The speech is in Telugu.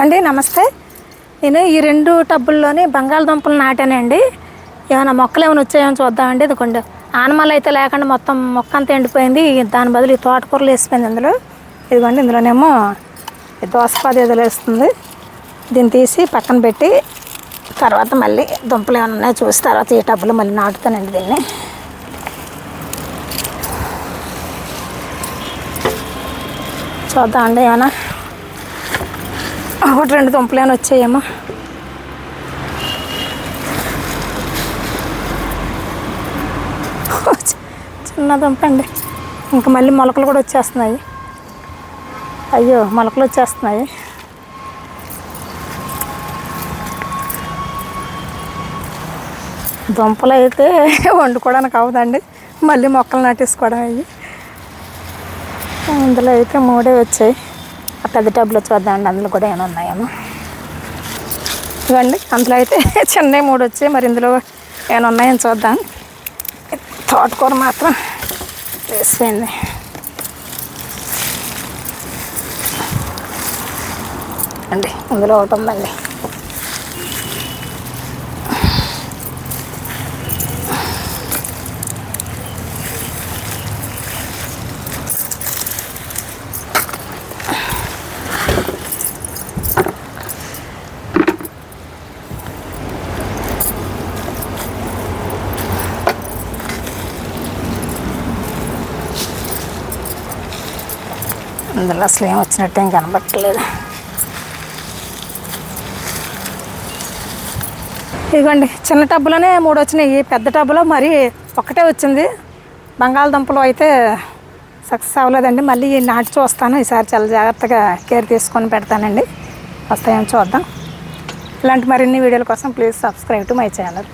అండి నమస్తే. నేను ఈ రెండు టబ్బుల్లోని బంగాళదుంపలు నాటానండి. ఏమైనా మొక్కలు ఏమైనా వచ్చాయో చూద్దామండి ఇదిగోండి ఆనమాలు అయితే లేకుండా మొత్తం మొక్క అంతా ఎండిపోయింది. దాని బదులు ఈ తోటకూరలు వేసిపోయింది అందులో ఇదిగోండి ఇందులోనేమో దోసపాది వదిలేస్తుంది దీన్ని తీసి పక్కన పెట్టి తర్వాత మళ్ళీ దుంపలు ఏమైనా ఉన్నాయో చూసి తర్వాత ఈ టబ్బులు మళ్ళీ నాటుతానండి దీన్ని. చూద్దామండి ఏమైనా ఒకటి రెండు దుంపలు ఏమైనా వచ్చాయేమో. చిన్న దుంప అండి ఇంకా మళ్ళీ మొలకలు కూడా వచ్చేస్తున్నాయి. అయ్యో మొలకలు వచ్చేస్తున్నాయి. దుంపలు అయితే వండుకోవడానికి అవదండి. మళ్ళీ మొక్కలు నాటేసుకోవడం అయ్యి. ఇందులో అయితే మూడే వచ్చాయి. పెద్ద టబ్లో చూద్దామండి అందులో కూడా ఏమైనా ఉన్నాయేమో. ఇవ్వండి అందులో అయితే చిన్నవి మూడు వచ్చాయి మరి ఇందులో ఏమైనా ఉన్నాయని చూద్దాం. తోటకూర మాత్రం వేసిపోయింది. అండి ఇందులో ఒకటి ఉందండి. అందులో అసలు ఏం వచ్చినట్టు ఏం కనబట్టలేదు. ఇదిగోండి చిన్న టబ్బులోనే మూడు వచ్చినాయి. పెద్ద టబ్బులో మరి ఒకటే వచ్చింది. బంగాళదుంపలు అయితే సక్సెస్ అవ్వలేదండి. మళ్ళీ నాటి చూస్తాను. ఈసారి చాలా జాగ్రత్తగా కేర్ తీసుకొని పెడతానండి. వస్తాయేమో చూద్దాం. ఇలాంటి మరిన్ని వీడియోల కోసం please subscribe to my channel.